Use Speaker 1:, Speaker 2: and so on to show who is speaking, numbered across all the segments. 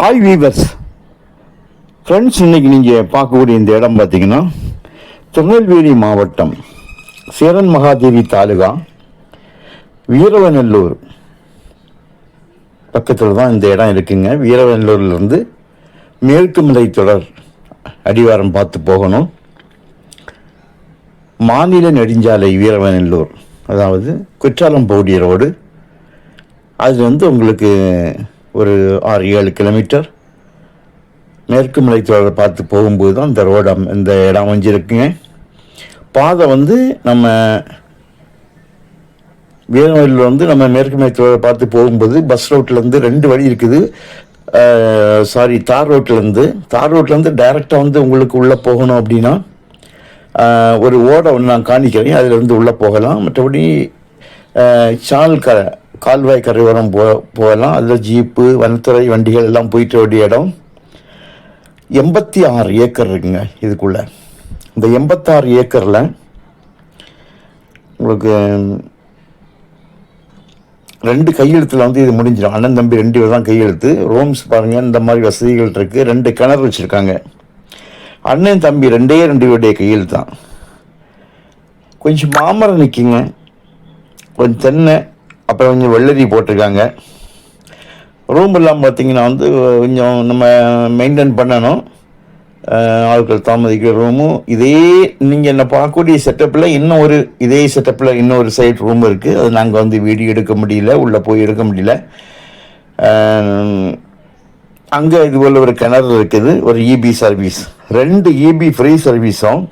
Speaker 1: Hi viewers friends இன்னைக்கு நீங்கள் பார்க்கக்கூடிய இந்த இடம் பார்த்தீங்கன்னா திருநெல்வேலி மாவட்டம் சேரன் மகாதேவி தாலுகா வீரவநல்லூர். பக்கத்தில் தான் இந்த இடம் இருக்குங்க. வீரவநல்லூர்லேருந்து மேற்கு மலை தொடர் அடிவாரம் பார்த்து போகணும். மாநில நெடுஞ்சாலை வீரவநல்லூர் அதாவது குற்றாலம் பகுதி ரோடு. அது வந்து உங்களுக்கு ஒரு ஆறு ஏழு கிலோமீட்டர். மேற்கு மலைத்தொடரை பார்த்து போகும்போது தான் இந்த ரோடு இந்த இடம் அமைஞ்சிருக்குங்க. பாதை வந்து நம்ம வீரவெளியில் வந்து நம்ம மேற்கு மலைத்தொடரை பார்த்து போகும்போது பஸ் ரோட்லேருந்து ரெண்டு வழி இருக்குது. சாரி தார் ரோட்லேருந்து. தார் ரோட்லேருந்து டைரெக்டாக வந்து உங்களுக்கு உள்ளே போகணும் அப்படின்னா ஒரு ஓடை ஒன்று நான் காணிக்கிறேன். அதில் உள்ளே போகலாம். மற்றபடி சால்கரை கால்வாய் கரையோரம் போ போகலாம். அதில் ஜீப்பு வனத்துறை வண்டிகள் எல்லாம் போயிட்டு வேண்டிய இடம். எண்பத்தி ஆறு ஏக்கர் இருக்குங்க இதுக்குள்ளே. இந்த எண்பத்தாறு ஏக்கரில் உங்களுக்கு ரெண்டு கையெழுத்தில் வந்து இது முடிஞ்சிடும். அண்ணன் தம்பி ரெண்டு பேர் தான் கையெழுத்து. ரூம்ஸ் பாருங்கள் இந்த மாதிரி வசதிகள் இருக்குது ரெண்டு கிணறு வச்சுருக்காங்க. அண்ணன் தம்பி ரெண்டே ரெண்டு பேருடைய கையெழுத்து தான். கொஞ்சம் மாமரம் நிற்கிங்க கொஞ்சம் தென்னை அப்புறம் கொஞ்சம் வெள்ளரி போட்டிருக்காங்க. ரூம் எல்லாம் பார்த்தீங்கன்னா வந்து கொஞ்சம் நம்ம மெயின்டைன் பண்ணணும். ஆட்கள் தாமதிக்கிற ரூமும் இதே நீங்கள் என்ன பார்க்கக்கூடிய செட்டப்பில் இன்னும் ஒரு இதே செட்டப்பில் இன்னொரு சைட் ரூம் இருக்குது அது நாங்கள் வந்து வீடியோ எடுக்க முடியல உள்ளே போய் எடுக்க முடியல. அங்கே இது போல் ஒரு கிணறு இருக்குது ஒரு இபி சர்வீஸ் ரெண்டு இபி ஃப்ரீ சர்வீஸும்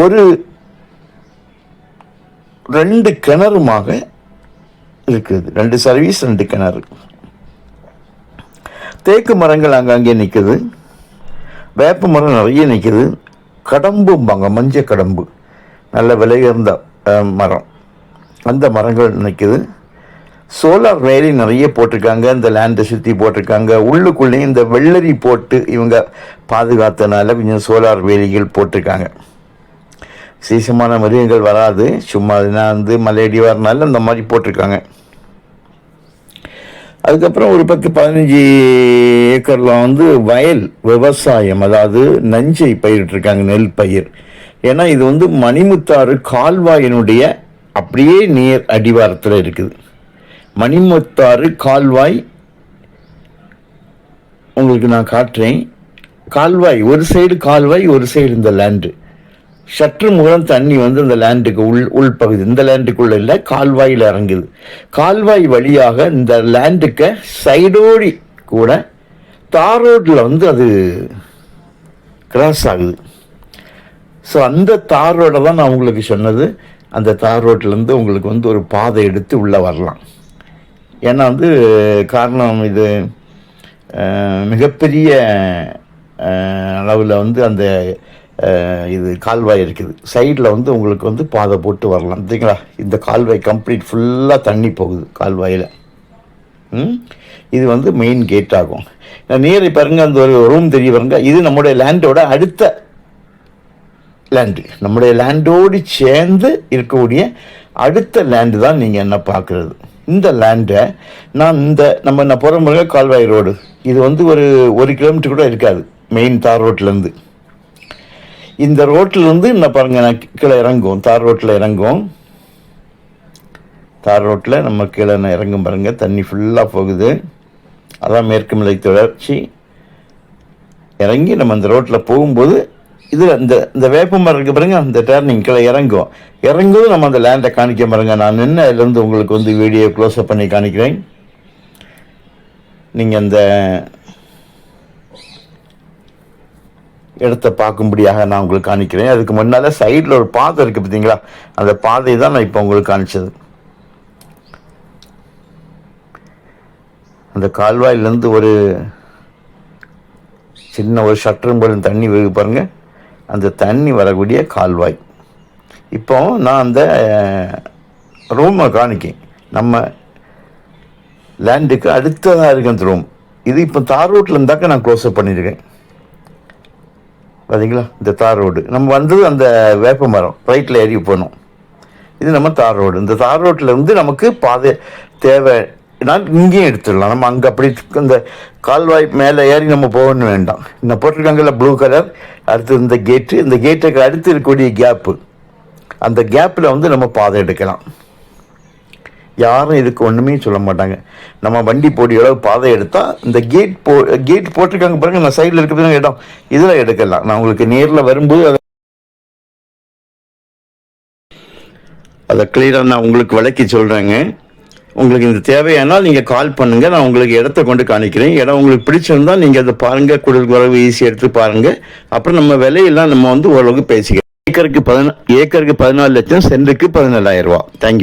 Speaker 1: ஒரு ரெண்டு கிணறுமாக இருக்குது. ரெண்டு சர்வீஸ் ரெண்டு கிணறு. தேக்கு மரங்கள் அங்கங்கே நிற்குது வேப்ப மரம் நிறைய நிற்குது கடம்பும்பாங்க மஞ்சள் கடம்பு. நல்ல விலையுயர்ந்த மரம். அந்த மரங்கள் நிற்குது சோலார் வேலி நிறைய போட்டிருக்காங்க. இந்த லேண்டை சுற்றி போட்டிருக்காங்க. உள்ளுக்குள்ளேயும் இந்த வெள்ளரி போட்டு இவங்க பாதுகாத்தனால கொஞ்சம் சோலார் வேலிகள் போட்டிருக்காங்க. சீசமான மிருகங்கள் வராது. சும்மா அதுனா வந்து மலையடி வரனால அந்த மாதிரி போட்டிருக்காங்க. அதுக்கப்புறம் ஒரு பத்து பதினஞ்சு ஏக்கரில் வந்து வயல் விவசாயம் அதாவது நஞ்சை பயிரிட்டிருக்காங்க நெல் பயிர். ஏன்னா இது வந்து மணிமுத்தாறு கால்வாயினுடைய அப்படியே நீர் அடிவாரத்தில் இருக்குது. மணிமுத்தாறு கால்வாய் உங்களுக்கு நான் காட்டுறேன். கால்வாய் ஒரு சைடு கால்வாய் ஒரு சைடு இந்த லேண்டு சற்று முகம் தண்ணி வந்து இந்த லேண்டுக்கு உள் உள்பகுதி. இந்த லேண்டுக்குள்ள இல்லை கால்வாயில் இறங்குது. கால்வாய் வழியாக இந்த லேண்டுக்கு சைடோடி கூட தார் ரோட்டில் வந்து அது கிராஸ் ஆகுது. ஸோ அந்த தார் ரோடை தான் நான் உங்களுக்கு சொன்னது. அந்த தார் ரோட்டிலேருந்து உங்களுக்கு வந்து ஒரு பாதை எடுத்து உள்ளே வரலாம். ஏன்னா வந்து காரணம் இது மிகப்பெரிய அளவில் வந்து அந்த இது கால்வாய் இருக்குது. சைடில் வந்து உங்களுக்கு வந்து பாதை போட்டு வரலாம். சரிங்களா? இந்த கால்வாய் கம்ப்ளீட் ஃபுல்லாக தண்ணி போகுது கால்வாயில். ம்? இது வந்து மெயின் கேட் ஆகும். நேரி பாருங்க அந்த ஒரு ரூம் தெரிய பாருங்க. இது நம்முடைய லேண்டோட அடுத்த லேண்டு நம்முடைய லேண்டோடு சேர்ந்து இருக்கக்கூடிய அடுத்த லேண்டு தான் நீங்கள் என்ன பார்க்குறது. இந்த லேண்டை நான் இந்த நம்ம என்ன போகிற முறை கால்வாய் ரோடு இது வந்து ஒரு ஒரு கிலோமீட்டர் கூட இருக்காது. மெயின் தார் ரோட்லேருந்து இந்த ரோட்லேருந்து என்ன பாருங்க நான் கீழே இறங்கும் தார் ரோட்டில் இறங்கும் தார் ரோட்டில் நம்ம கீழே நான் இறங்கும் பாருங்க தண்ணி ஃபுல்லாக போகுது. அதான் மேற்கு மலை தொடர்ச்சி. இறங்கி நம்ம அந்த ரோட்டில் போகும்போது இதில் இந்த இந்த வேப்ப மரம் இருக்கு பாருங்க அந்த டேர்னிங் கீழே இறங்கும் இறங்கும்போது நம்ம அந்த லேண்டை காணிக்க பாருங்க நான் நின்று அதுலேருந்து உங்களுக்கு வந்து வீடியோ க்ளோஸ்அப் பண்ணி காணிக்கிறேன். நீங்கள் அந்த இடத்த பார்க்கும்படியாக நான் உங்களுக்கு காணிக்கிறேன். அதுக்கு முன்னால் சைடில் ஒரு பாதை இருக்குது பார்த்தீங்களா? அந்த பாதை தான் நான் இப்போ உங்களுக்கு காணிச்சது. அந்த கால்வாயிலேருந்து ஒரு சின்ன ஒரு ஷட்டரும் போல தண்ணி விழுகு பாருங்க. அந்த தண்ணி வரக்கூடிய கால்வாய். இப்போ நான் அந்த ரூமை காணிக்கேன். நம்ம லேண்டுக்கு அடுத்ததாக இருக்கு அந்த ரூம் இது இப்போ தார் ரோட்டில் இருந்தாக்க நான் க்ளோஸ்அப் பண்ணியிருக்கேன். பார்த்தீங்களா இந்த தார் ரோடு. நம்ம வந்தது அந்த வேப்ப மரம். ரைட்டில் ஏறி போகணும் இது நம்ம தார் ரோடு. இந்த தார் ரோட்டில் வந்து நமக்கு பாதை தேவை. நான் இங்கேயும் எடுத்துடலாம். நம்ம அங்கே அப்படி இந்த கால்வாய் மேலே ஏறி நம்ம போகணும் வேண்டாம். இந்த போட்டிருக்காங்கல்ல ப்ளூ கலர் அடுத்து இந்த கேட்டு இந்த கேட்டுக்கு அடுத்து இருக்கக்கூடிய கேப்பு அந்த கேப்பில் வந்து நம்ம பாதை எடுக்கலாம். யாரும் இதுக்கு ஒன்றுமே சொல்ல மாட்டாங்க. நம்ம வண்டி போடி அளவு பாதை எடுத்தால் இந்த கேட் போ கேட் போட்டிருக்காங்க பாருங்க நான் சைடில் இருக்கிறது இடம். இதில் எடுக்கலாம். நான் உங்களுக்கு நேரில் வரும்போது அதை அதை கிளியராக நான் உங்களுக்கு விளக்கி சொல்கிறேங்க உங்களுக்கு இது தேவையானால் நீங்கள் கால் பண்ணுங்கள் நான் உங்களுக்கு இடத்த கொண்டு காணிக்கிறேன். இடம் உங்களுக்கு பிடிச்சிருந்தா நீங்கள் அதை பாருங்கள் குடல் குறவு ஈஸியாக எடுத்து பாருங்கள் அப்புறம் நம்ம விலையெல்லாம் நம்ம வந்து ஓரளவுக்கு பேசிக்கலாம். ஏக்கருக்கு பதினா ஏக்கருக்கு பதினாலு லட்சம் சென்ட்டுக்கு பதினேழாயிரம் ரூபா தேங்க்யூ